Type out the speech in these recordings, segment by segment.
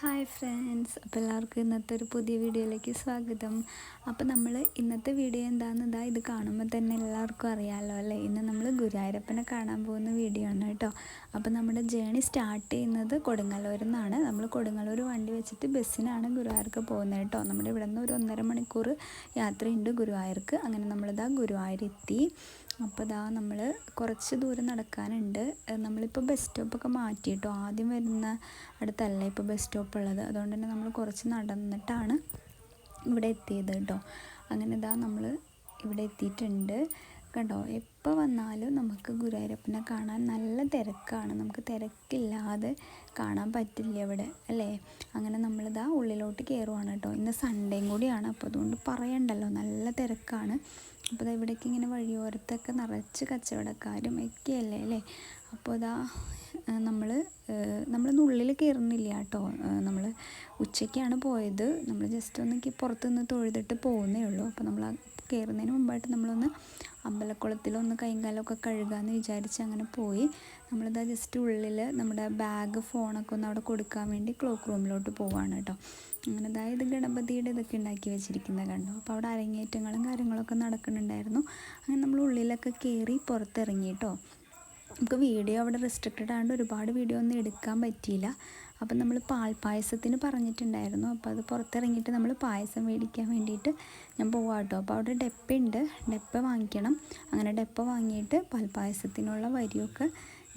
Hi friends അപ്പോൾ എല്ലാവർക്കും ഇന്നത്തെ ഒരു പുതിയ വീഡിയോയിലേക്ക് സ്വാഗതം. അപ്പോൾ നമ്മൾ ഇന്നത്തെ വീഡിയോ എന്താണെന്ന് ഇതാ ഇത് കാണുമ്പോൾ തന്നെ എല്ലാവർക്കും അറിയാമല്ലോ അല്ലേ? ഇന്ന് നമ്മൾ ഗുരുവായൂരപ്പനെ കാണാൻ പോകുന്ന വീഡിയോ ആണ് കേട്ടോ. അപ്പോൾ നമ്മുടെ ജേണി സ്റ്റാർട്ട് ചെയ്യുന്നത് കൊടുങ്ങല്ലൂരിൽ നിന്നാണ്. നമ്മൾ കൊടുങ്ങല്ലൂർ വണ്ടി വെച്ചിട്ട് ബസ്സിനാണ് ഗുരുവായൂർക്ക് പോകുന്നത് കേട്ടോ. നമ്മുടെ ഇവിടെ നിന്ന് ഒരു ഒന്നര മണിക്കൂർ യാത്രയുണ്ട് ഗുരുവായൂർക്ക്. അങ്ങനെ നമ്മളിതാ ഗുരുവായൂരെത്തി. അപ്പോൾ ഇതാ നമ്മൾ കുറച്ച് ദൂരം നടക്കാനുണ്ട്. നമ്മളിപ്പോൾ ബസ് സ്റ്റോപ്പൊക്കെ മാറ്റിയിട്ടോ? ആദ്യം വരുന്ന അടുത്തല്ല ഇപ്പോൾ ബസ് സ്റ്റോപ്പ് ഉള്ളത്? അതുകൊണ്ട് തന്നെ നമ്മൾ കുറച്ച് നടന്നിട്ടാണ് ഇവിടെ എത്തിയത് കേട്ടോ അങ്ങനെ ഇതാ നമ്മൾ ഇവിടെ എത്തിയിട്ടുണ്ട്. കണ്ടോ? എപ്പോൾ വന്നാലും നമുക്ക് ഗുരുവായൂരപ്പനെ കാണാൻ നല്ല തിരക്കാണ്. നമുക്ക് തിരക്കില്ലാതെ കാണാൻ പറ്റില്ല ഇവിടെ അല്ലേ? അങ്ങനെ നമ്മളിതാ ഉള്ളിലോട്ട് കയറുവാണ് കേട്ടോ ഇന്ന് സൺഡേയും കൂടിയാണ്. അപ്പോൾ അതുകൊണ്ട് പറയണ്ടല്ലോ. നല്ല തിരക്കാണ്. അപ്പോൾ ഇതാ ഇവിടേക്ക് ഇങ്ങനെ വഴിയോരത്തൊക്കെ നിറച്ച് കച്ചവടക്കാരും ഒക്കെയല്ലേ അല്ലേ അപ്പോൾ ഇതാ നമ്മൾ നമ്മളൊന്നും ഉള്ളിൽ കയറുന്നില്ല കേട്ടോ. നമ്മൾ ഉച്ചയ്ക്കാണ് പോയത്. നമ്മൾ ജസ്റ്റ് ഒന്ന് പുറത്തുനിന്ന് തൊഴുതിട്ട് പോകുന്നേ ഉള്ളൂ. അപ്പോൾ നമ്മൾ കയറുന്നതിന് മുമ്പായിട്ട് നമ്മളൊന്ന് അമ്പലക്കുളത്തിലൊന്ന് കൈകാലമൊക്കെ കഴുകാമെന്ന് വിചാരിച്ച് അങ്ങനെ പോയി. നമ്മളിതാ ജസ്റ്റ് ഉള്ളിൽ നമ്മുടെ ബാഗ് ഫോണൊക്കെ ഒന്ന് അവിടെ കൊടുക്കാൻ വേണ്ടി ക്ലോക്ക് റൂമിലോട്ട് പോവാണ് കേട്ടോ. അങ്ങനെ അതായത് ഗണപതിയുടെ ഇതൊക്കെ ഉണ്ടാക്കി വെച്ചിരിക്കുന്നത് കണ്ടു? അപ്പോൾ അവിടെ അരങ്ങേറ്റങ്ങളും കാര്യങ്ങളൊക്കെ നടക്കുന്നുണ്ടായിരുന്നു. അങ്ങനെ നമ്മൾ ഉള്ളിലൊക്കെ കയറി പുറത്തിറങ്ങി കേട്ടോ. നമുക്ക് വീഡിയോ അവിടെ റെസ്ട്രിക്റ്റഡ് ആയതുകൊണ്ട് ഒരുപാട് വീഡിയോ ഒന്നും എടുക്കാൻ പറ്റിയില്ല. അപ്പം നമ്മൾ പാൽപ്പായസത്തിന് പറഞ്ഞിട്ടുണ്ടായിരുന്നു. അപ്പോൾ അത് പുറത്തിറങ്ങിയിട്ട് നമ്മൾ പായസം മേടിക്കാൻ വേണ്ടിയിട്ട് ഞാൻ പോവാം കേട്ടോ അപ്പോൾ അവിടെ ഡെപ്പയുണ്ട് ഡെപ്പ വാങ്ങിക്കണം. അങ്ങനെ ഡെപ്പ വാങ്ങിയിട്ട് പാൽപ്പായസത്തിനുള്ള വരിയൊക്കെ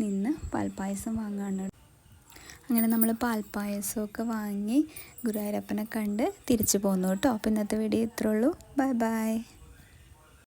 നിന്ന് പാൽപ്പായസം വാങ്ങാണ്. അങ്ങനെ നമ്മൾ പാൽപ്പായസമൊക്കെ വാങ്ങി ഗുരുവായൂരപ്പനെ കണ്ട് തിരിച്ചു പോന്നു കേട്ടോ. അപ്പോൾ ഇന്നത്തെ വീഡിയോ ഇത്രയുള്ളൂ ബൈ ബൈ